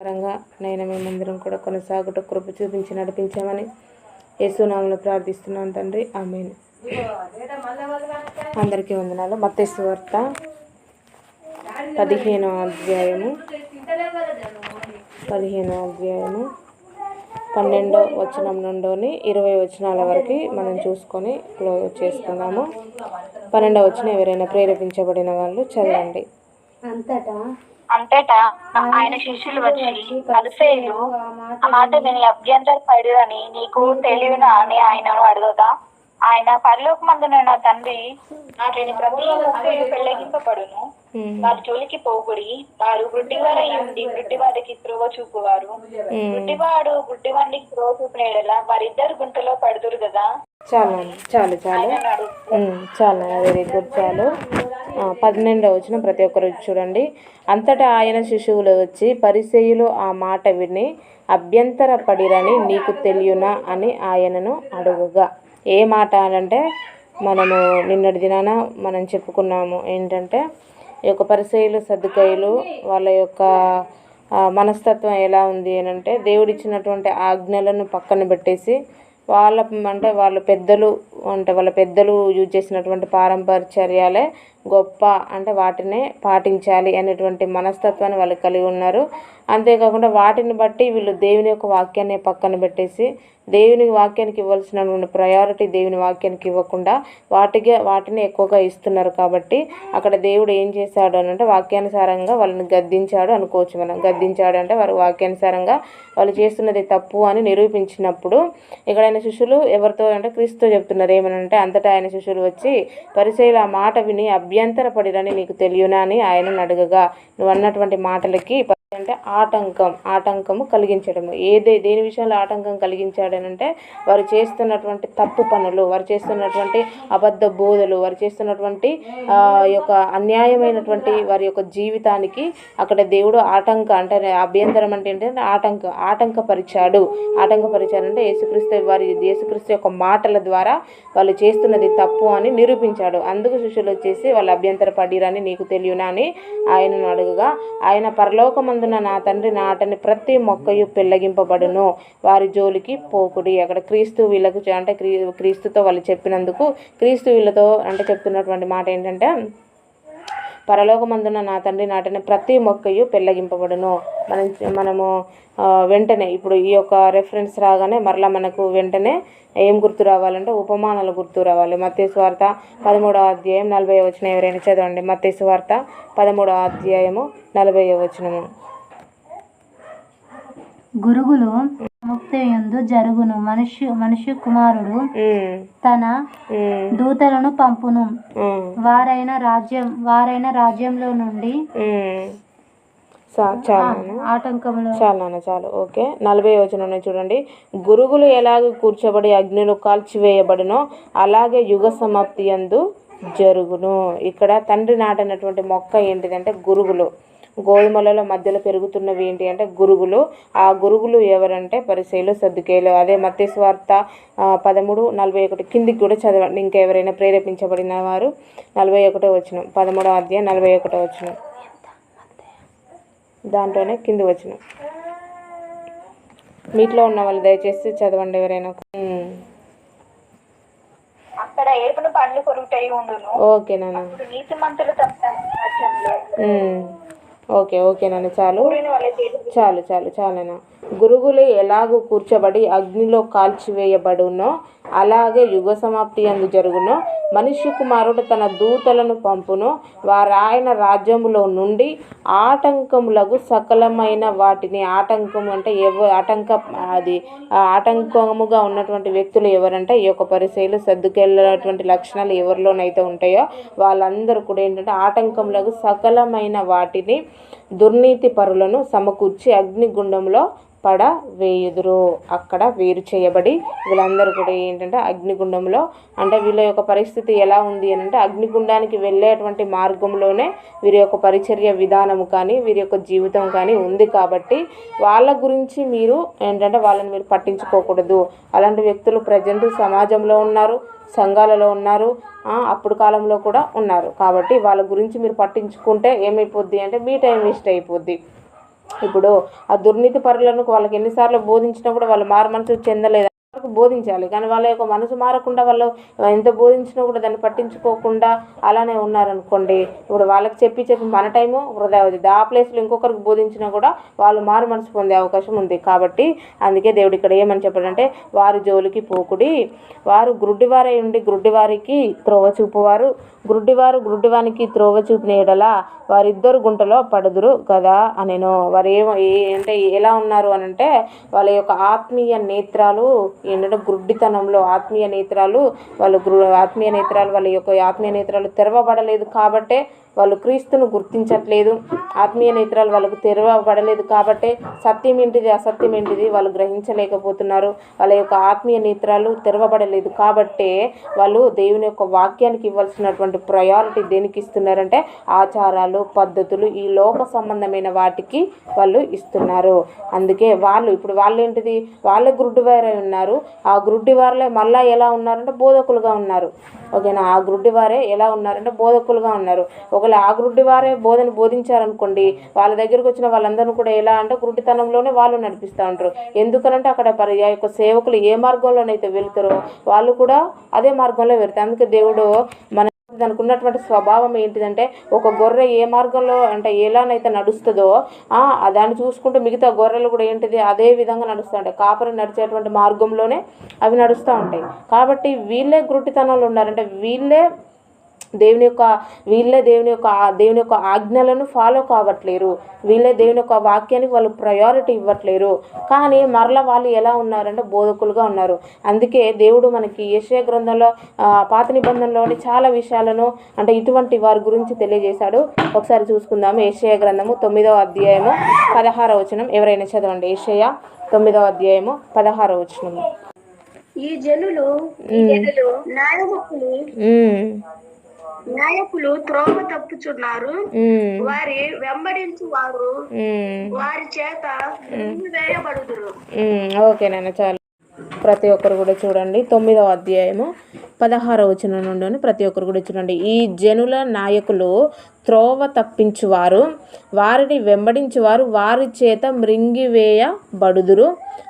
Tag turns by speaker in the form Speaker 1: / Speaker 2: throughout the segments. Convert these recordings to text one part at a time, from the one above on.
Speaker 1: పరంగా నయనమే మందిరం కూడా కొనసాగుట కృప చూపించి నడిపించామని యేసునామలు ప్రార్థిస్తున్నాను తండ్రి. ఆమె అందరికీ వందనాలు. మత్తేసు వార్త పదిహేనో అధ్యాయము. పదిహేనో అధ్యాయము. పన్నెండో వచనం నుండి ఇరవై వచనాల వరకు మనం చూసుకొని క్లోజ్ చేసుకుందాము. పన్నెండో వచనం ఎవరైనా ప్రేరేపించబడిన వాళ్ళు చదవండి.
Speaker 2: అంతటా
Speaker 3: అంతటా ఆయన శిష్యులు వచ్చి పరిసయులు ఆ మాట విని అభ్యంతర పడుదని నీకు తెలియనా? అని ఆయనను అడగగా ఆయన పరలోకమందున నా తండ్రి నాటిని ప్రతి
Speaker 1: ఉమ్,
Speaker 3: వారి జోలికి పోగుడి వారు గుడ్డివారై ఉండి గుడ్డివారికి త్రోవ చూపువారు. గుడ్డివాడు గుడ్డివాడికి త్రోవ చూపిన వారిద్దరు గుంటలో పడుతురు కదా
Speaker 1: చాలు చాలు చాలు. చాలు వెరీ గుడ్ చాలు. పన్నెండవ వచ్చిన ప్రతి ఒక్కరు చూడండి. అంతటా ఆయన శిశువులు వచ్చి పరిసేయులు ఆ మాట విని అభ్యంతరపడిరని నీకు తెలియనా? అని ఆయనను అడుగుగా. ఏ మాట అంటే మనము నిన్నటి దినాన మనం చెప్పుకున్నాము ఏంటంటే ఈ యొక్క పరిసయులు సర్దుకాయలు వాళ్ళ యొక్క మనస్తత్వం ఎలా ఉంది అని అంటే దేవుడిచ్చినటువంటి ఆజ్ఞలను పక్కన పెట్టేసి వాళ్ళ అంటే వాళ్ళ పెద్దలు అంటే వాళ్ళ పెద్దలు యూజ్ చేసినటువంటి పారంపర్చర్యాలే గొప్ప అంటే వాటినే పాటించాలి అనేటువంటి మనస్తత్వాన్ని వాళ్ళు కలిగి ఉన్నారు. అంతేకాకుండా వాటిని బట్టి వీళ్ళు దేవుని యొక్క వాక్యాన్ని పక్కన పెట్టేసి దేవుని వాక్యానికి ఇవ్వాల్సిన ప్రయారిటీ దేవుని వాక్యానికి ఇవ్వకుండా వాటికి వాటిని ఎక్కువగా ఇస్తున్నారు కాబట్టి అక్కడ దేవుడు ఏం చేశాడు అని అంటే వాక్యానుసారంగా వాళ్ళని గద్దించాడు అనుకోవచ్చు మనం. గద్దించాడు అంటే వారు వాక్యానుసారంగా వాళ్ళు చేస్తున్నది తప్పు అని నిరూపించినప్పుడు ఇక్కడ ఆయన శిష్యులు ఎవరితో అంటే క్రీస్తుతో చెప్తున్నారు. ఏమనంటే అంతటా ఆయన శిష్యులు వచ్చి పరిచయలు ఆ మాట విని అభ్యంతరపడిరని నీకు తెలియనా అని ఆయనను అడగగా. నువ్వు అన్నటువంటి మాటలకి అంటే ఆటంకం ఆటంకము కలిగించడము. ఏదే దేని విషయంలో ఆటంకం కలిగించాడనంటే వారు చేస్తున్నటువంటి తప్పు పనులు వారు చేస్తున్నటువంటి అబద్ధ బోధలు వారు చేస్తున్నటువంటి యొక్క అన్యాయమైనటువంటి వారి యొక్క జీవితానికి అక్కడ దేవుడు ఆటంక అంటే అభ్యంతరం అంటే ఏంటంటే ఆటంక ఆటంకపరిచాడు. ఆటంకపరిచాడు అంటే యేసుక్రీస్తు వారి యేసుక్రీస్తు యొక్క మాటల ద్వారా వాళ్ళు చేస్తున్నది తప్పు అని నిరూపించాడు. అందుకు శిష్యులు వచ్చేసి వాళ్ళు అభ్యంతర పడిరని నీకు తెలియనా అని ఆయనను అడుగుగా ఆయన పరలోకమందున నా తండ్రి నాటని ప్రతి మొక్కయు పెళ్ళగింపబడును వారి జోలికి పోకుడి. అక్కడ క్రీస్తు వీళ్ళకు అంటే క్రీ క్రీస్తుతో వాళ్ళు చెప్పినందుకు క్రీస్తు వీళ్ళతో అంటే చెప్తున్నటువంటి మాట ఏంటంటే పరలోకమందున నా తండ్రి నాటిన ప్రతి మొక్కయు పెళ్ళగింపబడును మనం మనము వెంటనే ఇప్పుడు ఈ యొక్క రెఫరెన్స్ రాగానే మరలా మనకు వెంటనే ఏం గుర్తు రావాలంటే ఉపమానాలు గుర్తు రావాలి. మత్తేసు వార్త పదమూడవ అధ్యాయం నలభై వచ్చిన ఎవరైనా చదవండి. మత్తేసు వార్త పదమూడవ అధ్యాయము నలభై వచనము.
Speaker 2: గురుగులు ముక్తి యందు జరుగును. మనుష్యు మనుష్య కుమారుడు తన దూతలను పంపును. వారైన రాజ్యం వారైన రాజ్యంలో నుండి
Speaker 1: చాలు చాలు. ఓకే. నలభై వచనం చూడండి. గురుగులు ఎలాగ కూర్చోబడి అగ్నిలో కాల్చివేయబడినో అలాగే యుగ సమాప్తి యందు జరుగును. ఇక్కడ తండ్రి నాటినటువంటి మొక్క ఏంటిదంటే గురుగులు. గోధుమలలో మధ్యలో పెరుగుతున్నవి ఏంటి అంటే గురుగులు. ఆ గురుగులు ఎవరంటే పరిశైలు సర్దుకేలు అదే మత్స్య వార్త పదమూడు నలభై ఒకటి కిందికి కూడా చదవండి. ఇంకా ఎవరైనా ప్రేరేపించబడిన వారు నలభై ఒకటో వచ్చిన పదమూడో అధ్యాయం నలభై ఒకటో వచ్చిన దాంట్లోనే కింది వచ్చిన మీట్లో ఉన్న వాళ్ళు దయచేసి చదవండి ఎవరైనా.
Speaker 3: అక్కడ పండ్లు ఉండును.
Speaker 1: ఓకే నాన్న.
Speaker 3: నీతి మంతులు
Speaker 1: ఉమ్. ఓకే ఓకే నాన్న చాలు చాలు చాలు చాలనా. గురుగులే ఎలాగూ కూర్చబడి అగ్నిలో కాల్చివేయబడునో అలాగే యుగ సమాప్తి అందు జరుగునో మనిషి కుమారుడు తన దూతలను పంపును వారాయన రాజ్యములో నుండి ఆటంకములకు సకలమైన వాటిని ఆటంకం అంటే ఎవ ఆటంక అది ఆటంకముగా ఉన్నటువంటి వ్యక్తులు ఎవరంటే ఈ యొక్క పరిశైలు సర్దుకెళ్ళినటువంటి లక్షణాలు ఎవరిలోనైతే ఉంటాయో వాళ్ళందరూ కూడా ఏంటంటే ఆటంకములకు సకలమైన వాటిని దుర్నీతి పరులను సమకూర్చి అగ్నిగుండంలో పడ వేయుదురు. అక్కడ వేరు చేయబడి వీళ్ళందరూ కూడా ఏంటంటే అగ్నిగుండంలో అంటే వీళ్ళ యొక్క పరిస్థితి ఎలా ఉంది అని అంటే అగ్నిగుండానికి వెళ్ళేటువంటి మార్గంలోనే వీరి యొక్క పరిచర్య విధానము కానీ వీరి యొక్క జీవితం కానీ ఉంది కాబట్టి వాళ్ళ గురించి మీరు ఏంటంటే వాళ్ళని మీరు పట్టించుకోకూడదు. అలాంటి వ్యక్తులు ప్రజెంట్ సమాజంలో ఉన్నారు సంఘాలలో ఉన్నారు అప్పుడు కాలంలో కూడా ఉన్నారు. కాబట్టి వాళ్ళ గురించి మీరు పట్టించుకుంటే ఏమైపోద్ది అంటే మీ టైం వేస్ట్ అయిపోద్ది. ఇప్పుడు ఆ దుర్నీతి పరులను వాళ్ళకి ఎన్నిసార్లు బోధించినా కూడా వాళ్ళు మారు మనసు చెందలేదు? బోధించాలి. కానీ వాళ్ళ యొక్క మనసు మారకుండా వాళ్ళు ఎంత బోధించినా కూడా దాన్ని పట్టించుకోకుండా అలానే ఉన్నారనుకోండి. ఇప్పుడు వాళ్ళకి చెప్పి చెప్పి మన టైము వృధా అవుతుంది ఆ ప్లేస్లో ఇంకొకరికి బోధించినా కూడా వాళ్ళు మారు మనసు పొందే అవకాశం ఉంది. కాబట్టి అందుకే దేవుడు ఇక్కడ ఏమని చెప్పాడంటే వారి జోలికి పోకుడి. వారు గ్రుడ్డివారై ఉండి గ్రుడ్డివారికి త్రోవ చూపువారు. గ్రుడ్డివారు గ్రుడ్డివానికి త్రోవ చూపిన ఎడలా వారిద్దరు గుంటలో పడుదురు కదా అనేను. వారు ఏమో ఏ- అంటే ఎలా ఉన్నారు అని అంటే వాళ్ళ యొక్క ఆత్మీయ నేత్రాలు ఏంటంటే గుడ్డితనంలో ఆత్మీయ నేత్రాలు వాళ్ళు గృ ఆత్మీయ నేత్రాలు వాళ్ళ యొక్క ఆత్మీయ నేత్రాలు తెరవబడలేదు కాబట్టే వాళ్ళు క్రీస్తును గుర్తించట్లేదు. ఆత్మీయ నేత్రాలు వాళ్ళకు తెరవబడలేదు కాబట్టే సత్యం ఏంటిది అసత్యం ఏంటిది వాళ్ళు గ్రహించలేకపోతున్నారు. వాళ్ళ యొక్క ఆత్మీయ నేత్రాలు తెరవబడలేదు కాబట్టే వాళ్ళు దేవుని యొక్క వాక్యానికి ఇవ్వాల్సినటువంటి ప్రయారిటీ దేనికి ఇస్తున్నారంటే ఆచారాలు పద్ధతులు ఈ లోక సంబంధమైన వాటికి వాళ్ళు ఇస్తున్నారు. అందుకే వాళ్ళు ఇప్పుడు వాళ్ళు ఏంటిది వాళ్ళే గుడ్డివారై ఉన్నారు. ఆ గుడ్డివారులే మళ్ళా ఎలా ఉన్నారంటే బోధకులుగా ఉన్నారు. ఓకేనా? ఆ గుడ్డివారే ఎలా ఉన్నారంటే బోధకులుగా ఉన్నారు. ఒక ఒకవేళ ఆ గుడ్డివారే బోధన బోధించారనుకోండి వాళ్ళ దగ్గరకు వచ్చిన వాళ్ళందరూ కూడా ఎలా అంటే గురుడితనంలోనే వాళ్ళు నడిపిస్తూ ఉంటారు. ఎందుకనంటే అక్కడ పరి యొక్క సేవకులు ఏ మార్గంలోనైతే వెళ్తారో వాళ్ళు కూడా అదే మార్గంలో వెళ్తారు. అందుకే దేవుడు మన దానికి ఉన్నటువంటి స్వభావం ఏంటిదంటే ఒక గొర్రె ఏ మార్గంలో అంటే ఎలానైతే నడుస్తుందో దాన్ని చూసుకుంటూ మిగతా గొర్రెలు కూడా ఏంటిది అదే విధంగా నడుస్తూ ఉంటాయి. కాపరి నడిచేటువంటి మార్గంలోనే అవి నడుస్తూ ఉంటాయి. కాబట్టి వీళ్ళే గురుటితనంలో ఉన్నారంటే వీళ్ళే దేవుని యొక్క వీళ్ళే దేవుని యొక్క దేవుని యొక్క ఆజ్ఞలను ఫాలో కావట్లేరు. వీళ్ళే దేవుని యొక్క వాక్యానికి వాళ్ళు ప్రయారిటీ ఇవ్వట్లేరు. కానీ మరలా వాళ్ళు ఎలా ఉన్నారంటే బోధకులుగా ఉన్నారు. అందుకే దేవుడు మనకి యెషయా గ్రంథంలో పాత నిబంధనలోని చాలా విషయాలను అంటే ఇటువంటి వారి గురించి తెలియజేశాడు. ఒకసారి చూసుకుందాము. యెషయా గ్రంథము తొమ్మిదవ అధ్యాయము పదహారవ వచనం. ఎవరైనా చదవండి. యెషయా తొమ్మిదవ అధ్యాయము పదహారవ వచనము.
Speaker 4: ఈ జనులు నాయకులు త్రోవ తప్పుచున్నారు. వారి వెంబడించు వారు. వారి చేత వేయబడుదురు.
Speaker 1: మ్మ్. ఓకే నాన్న చాలు. ప్రతి ఒక్కరు కూడా చూడండి. తొమ్మిదవ అధ్యాయము పదహారవ వచనం నుండి ప్రతి ఒక్కరు కూడా చూడండి. ఈ జనుల నాయకులు త్రోవ తప్పించువారు. వారిని వెంబడించువారు. వారి చేత మృంగివేయబడుదురు.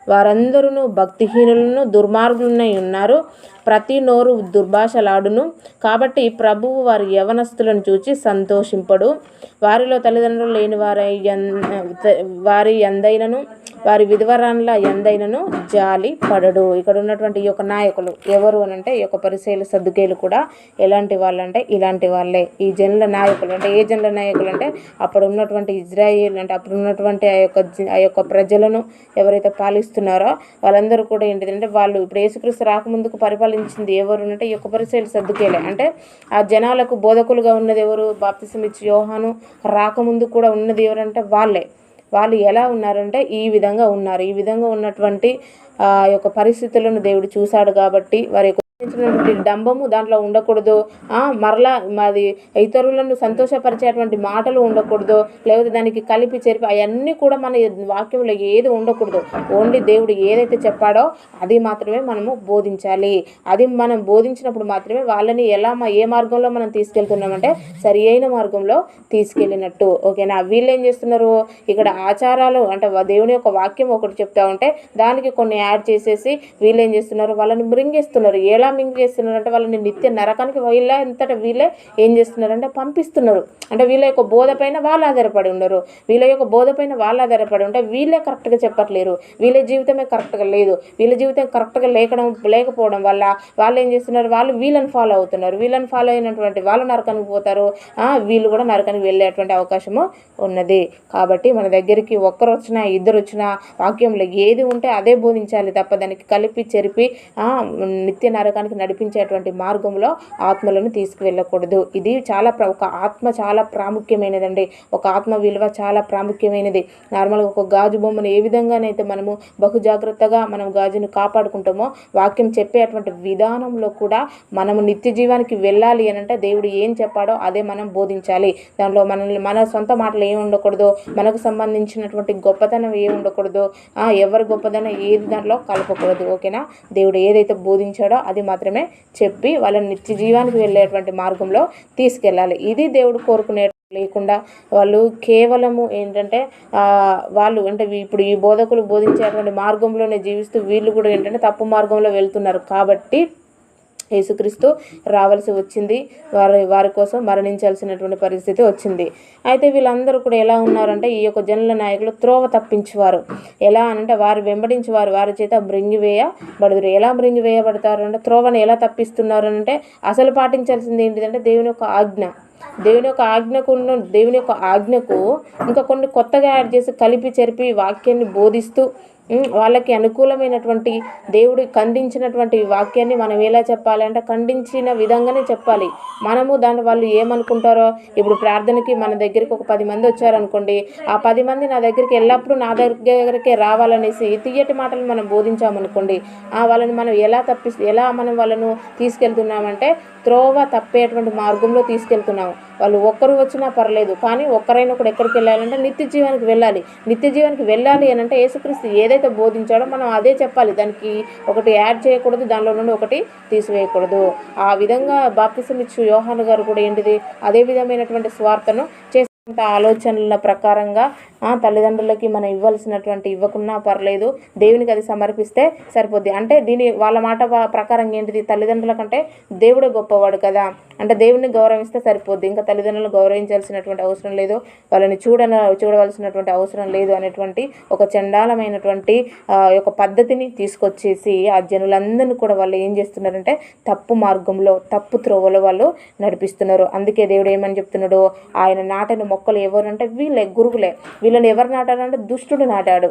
Speaker 1: వారందరూ భక్తిహీనులను దుర్మార్గులనై ఉన్నారు. ప్రతి నోరు దుర్భాషలాడును. కాబట్టి ప్రభువు వారి యవనస్తులను చూచి సంతోషింపడు. వారిలో తల్లిదండ్రులు లేని వారి వారి ఎందైనను వారి విధవరాన్ల ఎందైనను జాలి పడడు. ఇక్కడ ఉన్నటువంటి ఈ యొక్క నాయకులు ఎవరు అని అంటే ఈ యొక్క పరిశీల సర్దుకేలు కూడా ఎలాంటి వాళ్ళంటే ఇలాంటి వాళ్ళే. ఈ జనుల నాయకులు అంటే ఏ జనుల నాయకులు అంటే అప్పుడు ఉన్నటువంటి ఇజ్రాయిల్ అంటే అప్పుడు ఉన్నటువంటి ఆ యొక్క ఆ యొక్క ప్రజలను ఎవరైతే పాలిస్తున్నారో వాళ్ళందరూ కూడా ఏంటిదంటే వాళ్ళు ఇప్పుడు యేసుక్రీస్తు రాకముందుకు పరిపాలించింది ఎవరు అంటే ఈ యొక్క పరిశీలి సర్దుకేలే అంటే ఆ జనాలకు బోధకులుగా ఉన్నది ఎవరు? బాప్తిసం ఇచ్చి యోహాను రాకముందు కూడా ఉన్నది ఎవరంటే వాళ్ళే. వాళ్ళు ఎలా ఉన్నారంటే ఈ విధంగా ఉన్నారు. ఈ విధంగా ఉన్నటువంటి ఆ యొక్క పరిస్థితులను దేవుడు చూశాడు కాబట్టి వారి యొక్క సంబంధించినటువంటి డంబము దాంట్లో ఉండకూడదు. మరలా మాది ఇతరులను సంతోషపరిచేటువంటి మాటలు ఉండకూడదు. లేకపోతే దానికి కలిపి చెరిపి అవన్నీ కూడా మన వాక్యంలో ఏది ఉండకూడదు. ఓన్లీ దేవుడు ఏదైతే చెప్పాడో అది మాత్రమే మనము బోధించాలి. అది మనం బోధించినప్పుడు మాత్రమే వాళ్ళని ఎలా మా ఏ మార్గంలో మనం తీసుకెళ్తున్నామంటే సరి అయిన మార్గంలో తీసుకెళ్ళినట్టు. ఓకేనా? వీళ్ళు ఏం చేస్తున్నారు? ఇక్కడ ఆచారాలు అంటే దేవుని యొక్క వాక్యం ఒకటి చెప్తా ఉంటే దానికి కొన్ని యాడ్ చేసేసి వీళ్ళు ఏం చేస్తున్నారు? వాళ్ళని మృంగేస్తున్నారు. ఎలా మింగేస్తున్నారు అంటే వాళ్ళని నిత్య నరకానికి వీళ్ళ ఎంతట వీళ్ళే ఏం చేస్తున్నారంటే పంపిస్తున్నారు. అంటే వీళ్ళ యొక్క బోధ పైన వాళ్ళు ఆధారపడి ఉండరు. వీళ్ళ యొక్క బోధ పైన వాళ్ళు ఆధారపడి ఉంటే వీళ్ళే కరెక్ట్గా చెప్పట్లేరు. వీళ్ళ జీవితమే కరెక్ట్గా లేదు. వీళ్ళ జీవితం కరెక్ట్గా లేకడం లేకపోవడం వల్ల వాళ్ళు ఏం చేస్తున్నారు? వాళ్ళు వీళ్ళని ఫాలో అవుతున్నారు. వీళ్ళని ఫాలో అయినటువంటి వాళ్ళు నరకానికి పోతారు. వీళ్ళు కూడా నరకానికి వెళ్ళేటువంటి అవకాశము ఉన్నది. కాబట్టి మన దగ్గరికి ఒక్కరు వచ్చినా ఇద్దరు వచ్చినా వాక్యంలో ఏది ఉంటే అదే బోధించాలి తప్ప దానికి కలిపి చెరిపి నిత్య నరకం మార్గానికి నడిపించేటువంటి మార్గంలో ఆత్మలను తీసుకువెళ్ళకూడదు. ఇది చాలా ఒక ఆత్మ చాలా ప్రాముఖ్యమైనదండి. ఒక ఆత్మ విలువ చాలా ప్రాముఖ్యమైనది. నార్మల్గా ఒక గాజు బొమ్మను ఏ విధంగానైతే మనము బహు జాగ్రత్తగా మనం గాజును కాపాడుకుంటామో వాక్యం చెప్పేటువంటి విధానంలో కూడా మనము నిత్య జీవానికి వెళ్ళాలి అని అంటే దేవుడు ఏం చెప్పాడో అదే మనం బోధించాలి. దాంట్లో మనల్ని మన సొంత మాటలు ఏం ఉండకూడదు మనకు సంబంధించినటువంటి గొప్పతనం ఏం ఉండకూడదు ఎవరి గొప్పతనం ఏది దాంట్లో కలపకూడదు. ఓకేనా? దేవుడు ఏదైతే బోధించాడో అది మాత్రమే చెప్పి వాళ్ళని నిత్య జీవానికి వెళ్ళేటువంటి మార్గంలో తీసుకెళ్ళాలి. ఇది దేవుడు కోరుకునే లేకుండా వాళ్ళు కేవలము ఏంటంటే వాళ్ళు అంటే ఇప్పుడు ఈ బోధకులు బోధించేటువంటి మార్గంలోనే జీవిస్తూ వీళ్ళు కూడా ఏంటంటే తప్పు మార్గంలో వెళ్తున్నారు. కాబట్టి యేసుక్రీస్తు రావాల్సి వచ్చింది. వారి వారి కోసం మరణించాల్సినటువంటి పరిస్థితి వచ్చింది. అయితే వీళ్ళందరూ కూడా ఎలా ఉన్నారంటే ఈ యొక్క జనుల నాయకులు త్రోవ తప్పించేవారు. ఎలా అనంటే వారు వెంబడించి వారు వారి చేత మృంగివేయబడుదురు ఎలా మృంగివేయబడతారు అంటే త్రోవను ఎలా తప్పిస్తున్నారు అంటే అసలు పాటించాల్సింది ఏంటిదంటే దేవుని యొక్క ఆజ్ఞ. దేవుని యొక్క ఆజ్ఞకు దేవుని యొక్క ఆజ్ఞకు ఇంకా కొన్ని కొత్తగా యాడ్ చేసి కలిపి చెరిపి వాక్యాన్ని బోధిస్తూ వాళ్ళకి అనుకూలమైనటువంటి దేవుడు ఖండించినటువంటి వాక్యాన్ని మనం ఎలా చెప్పాలి? అంటే ఖండించిన విధంగానే చెప్పాలి. మనము దాన్ని వాళ్ళు ఏమనుకుంటారో ఇప్పుడు ప్రార్థనకి మన దగ్గరికి ఒక పది మంది వచ్చారనుకోండి ఆ పది మంది నా దగ్గరికి ఎల్లప్పుడూ నా దగ్గరికే రావాలనేసి తీయటి మాటలు మనం బోధించామనుకోండి ఆ వాళ్ళని మనం ఎలా తప్పి ఎలా మనం వాళ్ళను తీసుకెళ్తున్నామంటే త్రోవ తప్పేటువంటి మార్గంలో తీసుకెళ్తున్నాము. వాళ్ళు ఒక్కరు వచ్చినా పర్లేదు కానీ ఒక్కరైనా కూడా ఎక్కడికి వెళ్ళాలంటే నిత్య జీవానికి వెళ్ళాలి. నిత్య జీవానికి వెళ్ళాలి అని అంటే యేసుక్రీస్తు ఏదైతే బోధించాడో మనం అదే చెప్పాలి. దానికి ఒకటి యాడ్ చేయకూడదు దానిలో నుండి ఒకటి తీసివేయకూడదు. ఆ విధంగా బాప్తిసం ఇచ్చు యోహాను గారు కూడా ఏంటిది? అదే విధమైనటువంటి స్వార్థను చేసి ఆలోచనల ప్రకారంగా ఆ, తల్లిదండ్రులకి మనం ఇవ్వాల్సినటువంటి ఇవ్వకున్నా పర్లేదు. దేవునికి అది సమర్పిస్తే సరిపోద్ది. అంటే దీని వాళ్ళ మాట ప్రకారం ఏంటిది? తల్లిదండ్రుల కంటే దేవుడే గొప్పవాడు కదా. అంటే దేవుడిని గౌరవిస్తే సరిపోద్ది. ఇంకా తల్లిదండ్రులను గౌరవించాల్సినటువంటి అవసరం లేదు. వాళ్ళని చూడన చూడవలసినటువంటి అవసరం లేదు అనేటువంటి ఒక చండాలమైనటువంటి ఒక యొక్క పద్ధతిని తీసుకొచ్చేసి ఆ జనులందరినీ కూడా వాళ్ళు ఏం చేస్తున్నారంటే తప్పు మార్గంలో తప్పు త్రోవలో వాళ్ళు నడిపిస్తున్నారు. అందుకే దేవుడు ఏమని చెప్తున్నాడు? ఆయన నాటను మొక్కలు ఎవరు అంటే వీళ్ళే గురువులే. వీళ్ళని ఎవరు నాటాడంటే దుష్టుడు నాటాడు.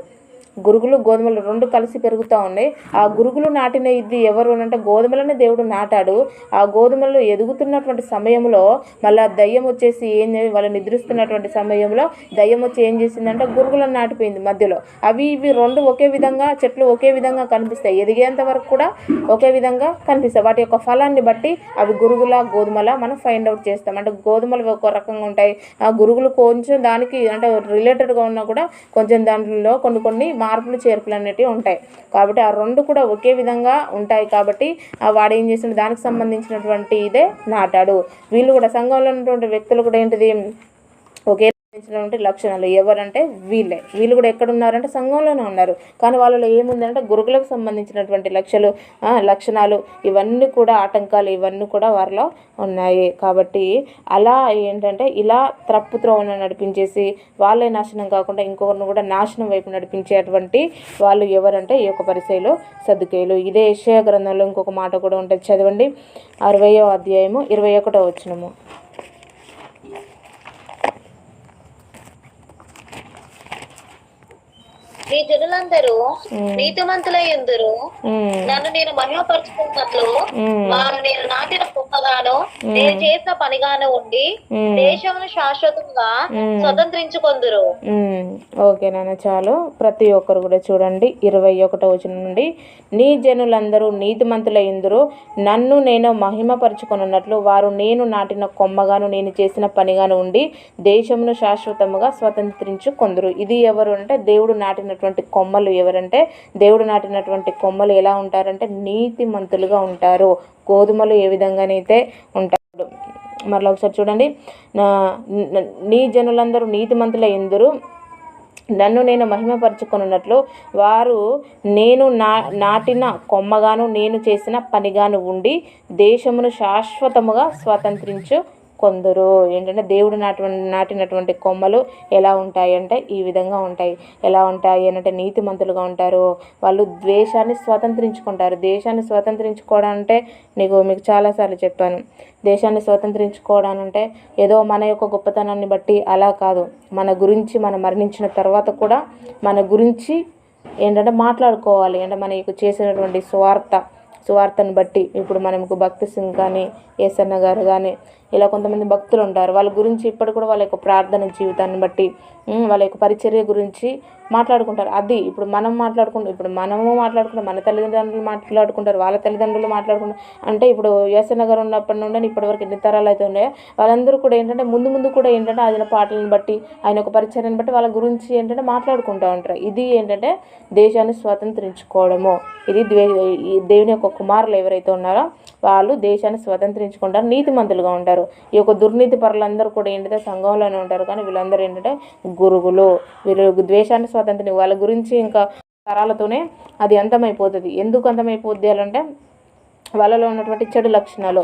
Speaker 1: గురుగులు గోధుమలు రెండు కలిసి పెరుగుతూ ఉన్నాయి. ఆ గురుగులు నాటిన ఇది ఎవరు అంటే గోధుమలనే దేవుడు నాటాడు. ఆ గోధుమలు ఎదుగుతున్నటువంటి సమయంలో మళ్ళీ దయ్యం వచ్చేసి ఏం వాళ్ళు నిద్రిస్తున్నటువంటి సమయంలో దయ్యం వచ్చి ఏం చేసిందంటే గురుగులను నాటిపోయింది మధ్యలో. అవి ఇవి రెండు ఒకే విధంగా చెట్లు ఒకే విధంగా కనిపిస్తాయి. ఎదిగేంత వరకు కూడా ఒకే విధంగా కనిపిస్తాయి. వాటి యొక్క ఫలాన్ని బట్టి అవి గురుగుల గోధుమల మనం ఫైండ్ అవుట్ చేస్తాం. అంటే గోధుమలు ఒక రకంగా ఉంటాయి. ఆ గురుగులు కొంచెం దానికి అంటే రిలేటెడ్గా ఉన్నా కూడా కొంచెం దాంట్లో కొన్ని కొన్ని మార్పులు చేర్పులు అనేటివి ఉంటాయి. కాబట్టి ఆ రెండు కూడా ఒకే విధంగా ఉంటాయి కాబట్టి ఆ వాడు ఏం చేసిన దానికి సంబంధించినటువంటి ఇదే నాటాడు. వీళ్ళు కూడా సంఘంలో ఉన్నటువంటి వ్యక్తులు కూడా ఏంటిది? ఒకే సంబంధించినటువంటి లక్షణాలు. ఎవరంటే వీళ్ళే. వీళ్ళు కూడా ఎక్కడ ఉన్నారంటే సంఘంలోనే ఉన్నారు. కానీ వాళ్ళలో ఏముందంటే గురుకులకు సంబంధించినటువంటి లక్షలు లక్షణాలు ఇవన్నీ కూడా ఆటంకాలు ఇవన్నీ కూడా వారిలో ఉన్నాయి. కాబట్టి అలా ఏంటంటే ఇలా త్రప్పు త్రోవను నడిపించేసి వాళ్ళే నాశనం కాకుండా ఇంకొకరిని కూడా నాశనం వైపు నడిపించేటువంటి వాళ్ళు ఎవరంటే ఈ యొక్క పరిచయలు సర్దుకేయులు ఇదే యశయ గ్రంథంలో ఇంకొక మాట కూడా ఉంటుంది. చదవండి. అరవయో అధ్యాయము ఇరవై ఒకటో వచ్చినము
Speaker 3: ఈ జనులందరూ నీతిమంతులై ఎందురు నన్ను నేను మహిమపరుచుకున్నట్లు వారు నేను నాటిన కుమ్మగాను నేను చేసిన పనిగాను ఉండి దేశమును శాశ్వతంగా స్వతంత్రించుకొందురు.
Speaker 1: ఓకే నాన్న చాలు. ప్రతి ఒక్కరు కూడా చూడండి. ఇరవై ఒకటో వచనం నుండి నీ జనులందరూ నీతిమంతులయ్యుందురు. నన్ను నేను మహిమపరుచుకొనున్నట్లు వారు నేను నాటిన కొమ్మగాను నేను చేసిన పనిగాను ఉండి దేశమును శాశ్వతముగా స్వతంత్రించుకొందురు. ఇది ఎవరు అంటే దేవుడు నాటినటువంటి కొమ్మలు ఎవరంటే దేవుడు నాటినటువంటి కొమ్మలు ఎలా ఉంటారంటే నీతిమంతులుగా ఉంటారు. గోధుమలు ఏ విధంగానైతే ఉంటారు. మరలా ఒకసారి చూడండి. నా- నీ జనులందరూ నీతిమంతుల ఎందురు నన్ను నేను మహిమపరచుకొనున్నట్లు వారు నేను నా నాటిన కొమ్మగాను నేను చేసిన పనిగాను ఉండి దేశమును శాశ్వతముగా స్వతంత్రించు కొందరు ఏంటంటే దేవుడు నాటువంటి నాటినటువంటి కొమ్మలు ఎలా ఉంటాయి అంటే ఈ విధంగా ఉంటాయి. ఎలా ఉంటాయి అంటే నీతిమంతులుగా ఉంటారు. వాళ్ళు ద్వేషాన్ని స్వతంత్రించుకుంటారు. దేశాన్ని స్వతంత్రించుకోవడం అంటే నీకు మీకు చాలాసార్లు చెప్పాను. దేశాన్ని స్వతంత్రించుకోవడం అంటే ఏదో మన యొక్క గొప్పతనాన్ని బట్టి అలా కాదు. మన గురించి మనం మరణించిన తర్వాత కూడా మన గురించి ఏంటంటే మాట్లాడుకోవాలి. అంటే మన యొక్క చేసినటువంటి స్వార్థ సువార్తను బట్టి. ఇప్పుడు మనకు భక్తి సింగ్ కానీ ఏసన్న గారు కానీ ఇలా కొంతమంది భక్తులు ఉంటారు. వాళ్ళ గురించి ఇప్పటి కూడా వాళ్ళ యొక్క ప్రార్థన జీవితాన్ని బట్టి వాళ్ళ యొక్క పరిచర్య గురించి మాట్లాడుకుంటారు. అది ఇప్పుడు మనం మాట్లాడుకుంటాం ఇప్పుడు మనము మాట్లాడుకుంటాం మన తల్లిదండ్రులు మాట్లాడుకుంటారు వాళ్ళ తల్లిదండ్రులు మాట్లాడుకుంటారు. అంటే ఇప్పుడు ఏసన్న ఉన్నప్పటి నుండి ఇప్పటివరకు ఎన్ని తరాలు అయితే ఉన్నాయో వాళ్ళందరూ కూడా ఏంటంటే ముందు ముందు కూడా ఏంటంటే ఆయన పాటలను బట్టి ఆయన యొక్క పరిచర్యను బట్టి వాళ్ళ గురించి ఏంటంటే మాట్లాడుకుంటూ ఉంటారు. ఇది ఏంటంటే దేశాన్ని స్వతంత్రించుకోవడము. ఇది ఈ దేవుని యొక్క కుమారులు ఎవరైతే ఉన్నారో వాళ్ళు దేశాన్ని స్వతంత్రించుకుంటారు నీతిమంతులుగా ఉంటారు. ఈ యొక్క దుర్నీతి పరులందరూ కూడా ఏంటంటే సంఘంలోనే ఉంటారు. కానీ వీళ్ళందరూ ఏంటంటే గురువులు. వీళ్ళు ద్వేషాన్ని స్వతంత్రం వాళ్ళ గురించి ఇంకా తరాలతోనే అది అంతమైపోతుంది. ఎందుకు అంతమైపోద్ది అంటే వాళ్ళలో ఉన్నటువంటి చెడు లక్షణాలు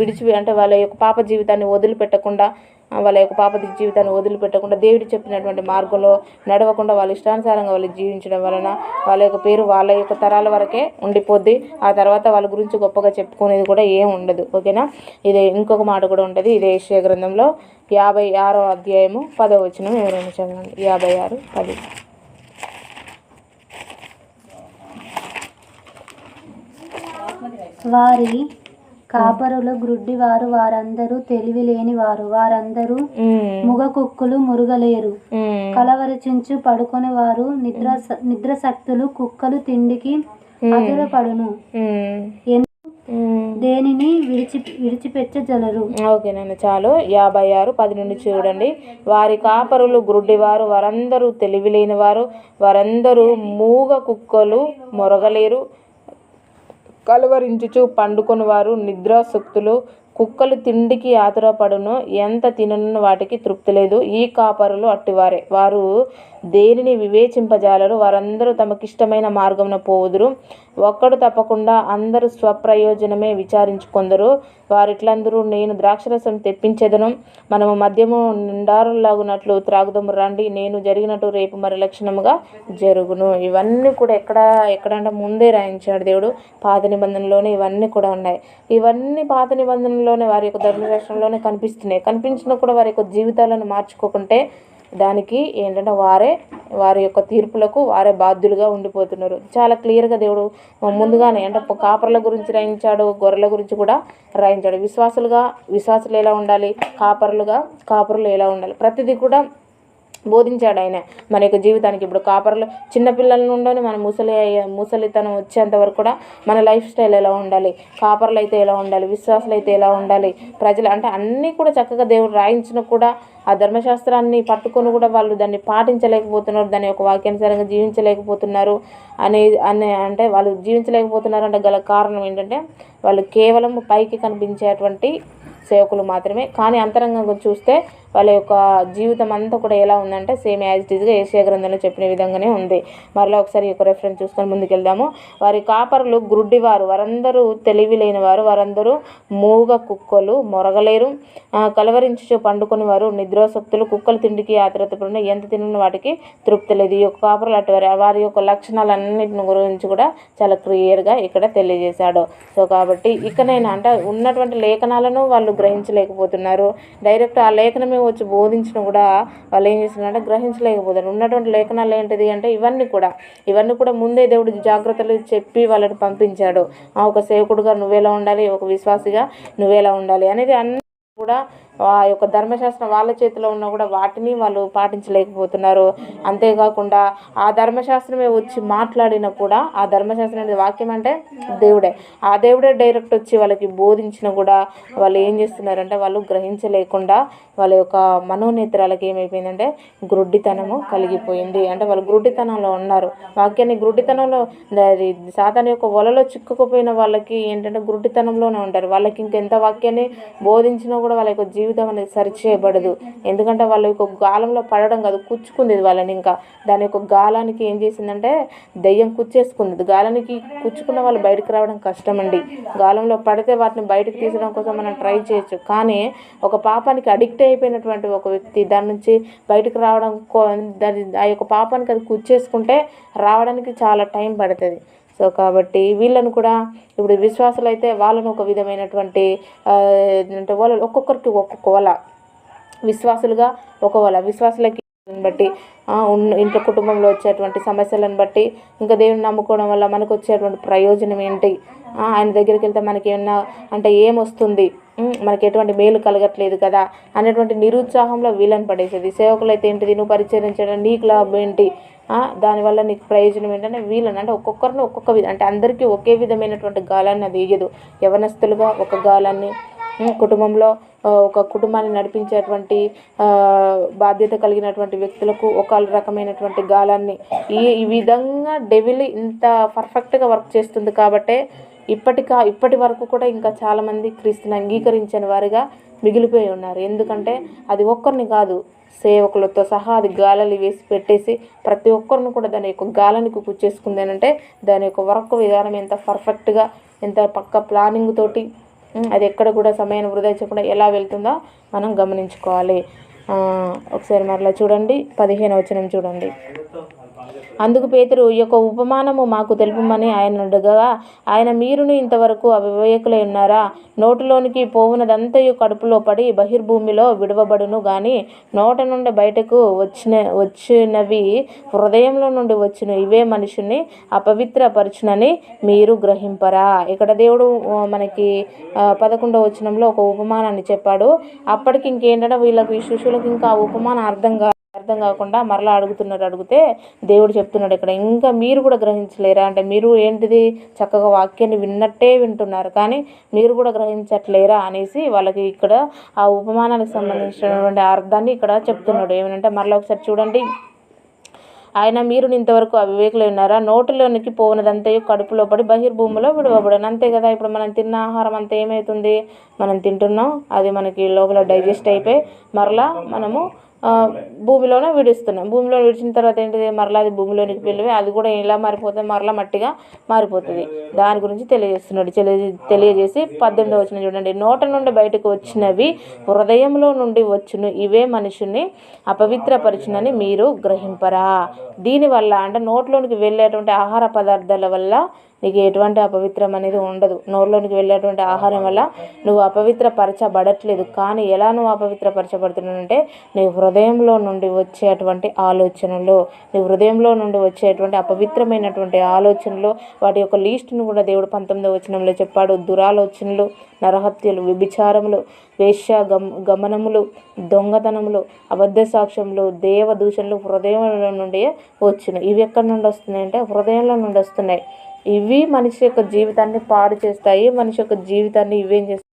Speaker 1: విడిచి అంటే వాళ్ళ యొక్క పాప జీవితాన్ని వదిలిపెట్టకుండా వాళ్ళ యొక్క పాప జీవితాన్ని వదిలిపెట్టకుండా దేవుడు చెప్పినటువంటి మార్గంలో నడవకుండా వాళ్ళ ఇష్టానుసారంగా వాళ్ళు జీవించడం వలన వాళ్ళ యొక్క పేరు వాళ్ళ యొక్క తరాల వరకే ఉండిపోద్ది. ఆ తర్వాత వాళ్ళ గురించి గొప్పగా చెప్పుకునేది కూడా ఏం ఉండదు. ఓకేనా? ఇది ఇంకొక మాట కూడా ఉంటుంది. ఇదే ఏషియా గ్రంథంలో యాభై ఆరో అధ్యాయము పదో వచనం ఎవరైనా చదవండి. యాభై ఆరు పది.
Speaker 2: వారి కాపరులు గ్రుడ్డివారు వారందరూ తెలివి లేని వారు. వారందరూ ముగ కుక్కులు మురుగలేరు. కలవరచించు పడుకొని వారు నిద్ర నిద్రశక్తులు కుక్కలు తిండికి అదురపడును. దేనిని విడిచి విడిచిపెట్టజలరు?
Speaker 1: ఓకేనండి చాలు. యాభై ఆరు పది నుండి చూడండి. వారి కాపరులు గ్రుడ్డివారు వారందరూ తెలివిలేని వారు వారందరూ మూగ కుక్కలు మొరగలేరు. కలవరించుచు పండుకొని వారు నిద్రాసక్తులు. కుక్కలు తిండికి ఆతురపడును ఎంత తినను వాటికి తృప్తి లేదు. ఈ కాపరులు అట్టివారే. వారు దేనిని వివేచింపజాలరు వారందరూ తమకిష్టమైన మార్గమున పోవుదురు. ఒక్కడు తప్పకుండా అందరూ స్వప్రయోజనమే విచారించుకొందరు. వారిట్లందరూ నేను ద్రాక్షరసం తెప్పించేదను. మనము మద్యము నిండారులాగునట్లు త్రాగుదము రండి. నేను జరిగినట్టు రేపు మరి లక్షణముగా జరుగును. ఇవన్నీ కూడా ఎక్కడ ఎక్కడంటే ముందే రాయించాడు దేవుడు. పాత నిబంధనలోనే ఇవన్నీ కూడా ఉన్నాయి. ఇవన్నీ పాత నిబంధనలోనే వారి యొక్క ధర్మరాష్ట్రంలోనే కనిపిస్తున్నాయి. కనిపించినా కూడా వారి యొక్క జీవితాలను మార్చుకోకుంటే దానికి ఏంటంటే వారే వారి యొక్క తీర్పులకు వారే బాధ్యులుగా ఉండిపోతున్నారు. చాలా క్లియర్గా దేవుడు ముందుగానే అంటే కాపర్ల గురించి రాయించాడు గొర్రెల గురించి కూడా రాయించాడు. విశ్వాసులుగా విశ్వాసులు ఎలా ఉండాలి? కాపరులుగా కాపరులు ఎలా ఉండాలి? ప్రతిదీ కూడా బోధించాడు ఆయన. మన యొక్క జీవితానికి ఇప్పుడు కాపర్లు చిన్నపిల్లల నుండి మన ముసలి ముసలితనం వచ్చేంత వరకు కూడా మన లైఫ్ స్టైల్ ఎలా ఉండాలి? కాపర్లు అయితే ఎలా ఉండాలి? విశ్వాసులు అయితే ఎలా ఉండాలి? ప్రజలు అంటే అన్నీ కూడా చక్కగా దేవుడు రాయించిన కూడా ఆ ధర్మశాస్త్రాన్ని పట్టుకొని కూడా వాళ్ళు దాన్ని పాటించలేకపోతున్నారు. దాని యొక్క వాక్యానుసారంగా జీవించలేకపోతున్నారు అనే అనే అంటే వాళ్ళు జీవించలేకపోతున్నారు అంటే గల కారణం ఏంటంటే వాళ్ళు కేవలం పైకి కనిపించేటువంటి సేవకులు మాత్రమే. కానీ అంతరంగంగా చూస్తే వాళ్ళ యొక్క జీవితం అంతా కూడా ఎలా ఉందంటే సేమ్ యాజ్ ఇట్ ఈస్గా ఏషియా గ్రంథంలో చెప్పిన విధంగానే ఉంది. మరలా ఒకసారి ఈ యొక్క రెఫరెన్స్ చూసుకొని ముందుకెళ్దాము. వారి కాపరులు గ్రుడ్డివారు వారందరూ తెలివి లేని వారు వారందరూ మూగ కుక్కలు. మొరగలేరు. కలవరించు పండుకొని వారు నిద్రాసక్తులు. కుక్కలు తిండికి ఆతురతపడిన ఎంత తిన్న వాటికి తృప్తి లేదు. ఈ యొక్క కాపరులు అటు వారి వారి యొక్క లక్షణాలన్నింటిని గురించి కూడా చాలా క్లియర్గా ఇక్కడ తెలియజేశాడు. సో కాబట్టి ఇకనైనా అంటే ఉన్నటువంటి లేఖనాలను వాళ్ళు గ్రహించలేకపోతున్నారు. డైరెక్ట్ ఆ లేఖనమే వచ్చి బోధించిన కూడా వాళ్ళు ఏం చేస్తున్నారంటే గ్రహించలేకపోతున్నారు ఉన్నటువంటి లేఖనాలు ఏంటిది అంటే ఇవన్నీ కూడా. ఇవన్నీ కూడా ముందే దేవుడు జాగ్రత్తలు చెప్పి వాళ్ళని పంపించాడు. ఆ ఒక సేవకుడుగా నువ్వేలా ఉండాలి? ఒక విశ్వాసిగా నువ్వేలా ఉండాలి? అనేది అన్నీ కూడా ఆ యొక్క ధర్మశాస్త్రం వాళ్ళ చేతిలో ఉన్నా కూడా వాటిని వాళ్ళు పాటించలేకపోతున్నారు. అంతేకాకుండా ఆ ధర్మశాస్త్రమే వచ్చి మాట్లాడినా కూడా ఆ ధర్మశాస్త్రం అనేది వాక్యం అంటే దేవుడే. ఆ దేవుడే డైరెక్ట్ వచ్చి వాళ్ళకి బోధించినా కూడా వాళ్ళు ఏం చేస్తున్నారంటే వాళ్ళు గ్రహించలేకుండా వాళ్ళ యొక్క మనోనేత్రాలకి ఏమైపోయిందంటే గ్రుడ్డితనము కలిగిపోయింది. అంటే వాళ్ళు గ్రుడ్డితనంలో ఉన్నారు. వాక్యాన్ని గ్రుడ్డితనంలో అది యొక్క వలలో చిక్కుకుపోయిన వాళ్ళకి ఏంటంటే గ్రుడ్డితనంలోనే ఉంటారు. వాళ్ళకి ఇంకెంత వాక్యాన్ని బోధించినా కూడా వాళ్ళ యొక్క జీవితం అనేది సరిచేయబడదు. ఎందుకంటే వాళ్ళ యొక్క గాలంలో పడడం కాదు కుచ్చుకుంది వాళ్ళని ఇంకా. దాని యొక్క గాలానికి ఏం చేసిందంటే దెయ్యం కుచ్చేసుకుంది. గాలానికి కుచ్చుకున్న వాళ్ళు బయటకు రావడం కష్టం అండి గాలంలో పడితే వాటిని బయటకు తీసడం కోసం మనం ట్రై చేయొచ్చు. కానీ ఒక పాపానికి అడిక్ట్ అయిపోయినటువంటి ఒక వ్యక్తి దాని నుంచి బయటకు రావడం కో- దాని ఆ యొక్క పాపానికి అది కుచ్చేసుకుంటే రావడానికి చాలా టైం పడుతుంది. సో కాబట్టి వీళ్ళను కూడా ఇప్పుడు విశ్వాసులు అయితే వాళ్ళను ఒక విధమైనటువంటి ఏంటంటే వాళ్ళు వాళ్ళ ఒక్కొక్కరికి ఒక్కొక్క వల విశ్వాసులుగా ఒక వల విశ్వాసులకి బట్టి ఉన్న ఇంట్లో కుటుంబంలో వచ్చేటువంటి సమస్యలను బట్టి ఇంకా దేవుని నమ్ముకోవడం వల్ల మనకు వచ్చేటువంటి ప్రయోజనం ఏంటి? ఆయన దగ్గరికి వెళ్తే మనకి ఏమన్నా అంటే ఏమొస్తుంది? మనకి ఎటువంటి మేలు కలగట్లేదు కదా అనేటువంటి నిరుత్సాహంలో వీళ్ళని పడేసేది. సేవకులు అయితే ఏంటిది? నువ్వు పరిచరించడం నీకు లాభం ఏంటి? దానివల్ల నీకు ప్రయోజనం ఏంటంటే వీళ్ళని అంటే ఒక్కొక్కరిని ఒక్కొక్క విధ అంటే అందరికీ ఒకే విధమైనటువంటి గాలాన్ని అది వేయదు యవనస్తులుగా ఒక గాలాన్ని కుటుంబంలో ఒక కుటుంబాన్ని నడిపించేటువంటి బాధ్యత కలిగినటువంటి వ్యక్తులకు ఒక రకమైనటువంటి గాలాన్ని ఈ ఈ విధంగా డెవిల్ ఇంత పర్ఫెక్ట్గా వర్క్ చేస్తుంది కాబట్టే ఇప్పటికా ఇప్పటి వరకు కూడా ఇంకా చాలామంది క్రీస్తుని అంగీకరించని వారిగా మిగిలిపోయి ఉన్నారు. ఎందుకంటే అది ఒక్కరిని కాదు సేవకులతో సహా అది గాలలు వేసి పెట్టేసి ప్రతి ఒక్కరిని కూడా దాని యొక్క గాలానికి కూర్చేసుకుంది అంటే దాని యొక్క వర్క్ విధానం ఎంత పర్ఫెక్ట్గా ఎంత పక్క ప్లానింగ్ తోటి అది ఎక్కడ కూడా సమయాన్ని వృధా చేయకుండా ఎలా వెళ్తుందో మనం గమనించుకోవాలి. ఒకసారి మరలా చూడండి పదిహేను వచనం చూడండి. అందుకు పేతురు ఈ యొక్క ఉపమానము మాకు తెలుపమని ఆయన అడగగా ఆయన మీరును ఇంతవరకు అవివేకులై ఉన్నారా? నోటిలోనికి పోవునదంతయు కడుపులో పడి బహిర్భూమిలో విడవబడును గాని నోట నుండి బయటకు వచ్చిన వచ్చినవి హృదయంలో నుండి వచ్చిన ఇవే మనుషుని అపవిత్రపరచునని మీరు గ్రహింపరా? ఇక్కడ దేవుడు మనకి పదకొండవ వచనంలో ఒక ఉపమానాన్ని చెప్పాడు. అప్పటికి ఇంకేంటంటే వీళ్ళకి ఈ శిష్యులకు ఇంకా ఆ ఉపమానం అర్థం కాదు. అర్థం కాకుండా మరలా అడుగుతున్నారు అడిగితే దేవుడు చెప్తున్నాడు ఇక్కడ ఇంకా మీరు కూడా గ్రహించలేరా? అంటే మీరు ఏంటిది చక్కగా వాక్యాన్ని విన్నట్టే వింటున్నారు కానీ మీరు కూడా గ్రహించట్లేరా అనేసి వాళ్ళకి ఇక్కడ ఆ ఉపమానానికి సంబంధించినటువంటి అర్థాన్ని ఇక్కడ చెప్తున్నాడు. ఏమంటే మరలా ఒకసారి చూడండి. ఆయన మీరు ఇంతవరకు అవివేకులు ఉన్నారా? నోటిలోనికి పోవునదంతయు కడుపులో పడి బహిర్భూమిలో విడవబడను. అంతే కదా ఇప్పుడు మనం తిన్న ఆహారం అంతా ఏమవుతుంది మనం తింటున్నాం అది మనకి లోపల డైజెస్ట్ అయిపోయి మరలా మనము భూమిలోనే విడుస్తున్నాం. భూమిలో విడిచిన తర్వాత ఏంటిది? మరలా అది భూమిలోనికి వెళ్ళి అది కూడా ఎలా మారిపోతుంది? మరలా మట్టిగా మారిపోతుంది. దాని గురించి తెలియజేస్తున్నాడు. తెలియ తెలియజేసి పద్దెనిమిది వచ్చిన చూడండి. నోట నుండి బయటకు వచ్చినవి హృదయంలో నుండి వచ్చును. ఇవే మనుషుని అపవిత్రపరచునని మీరు గ్రహింపరా. దీనివల్ల అంటే నోట్లోనికి వెళ్ళేటువంటి ఆహార పదార్థాల వల్ల నీకు ఎటువంటి అపవిత్రం అనేది ఉండదు. నోరులోనికి వెళ్ళేటువంటి ఆహారం వల్ల నువ్వు అపవిత్రపరచబడట్లేదు. కానీ ఎలా నువ్వు అపవిత్రపరచబడుతున్నానంటే నీ హృదయంలో నుండి వచ్చేటువంటి ఆలోచనలు నీ హృదయంలో నుండి వచ్చేటువంటి అపవిత్రమైనటువంటి ఆలోచనలు వాటి యొక్క లీస్ట్ను కూడా దేవుడు పంతొమ్మిదవ వచనంలో చెప్పాడు. దురాలోచనలు నరహత్యలు వ్యభిచారములు వేశ్య గమ గమనములు దొంగతనములు అబద్ధ సాక్ష్యములు దేవదూషణలు హృదయంలో నుండి వచ్చినాయి ఇవి ఎక్కడి నుండి వస్తున్నాయి అంటే హృదయంలో నుండి వస్తున్నాయి. ఇవి మనిషి యొక్క జీవితాన్ని పాడు చేస్తాయి మనిషి యొక్క జీవితాన్ని ఇవేం చేస్తాయి?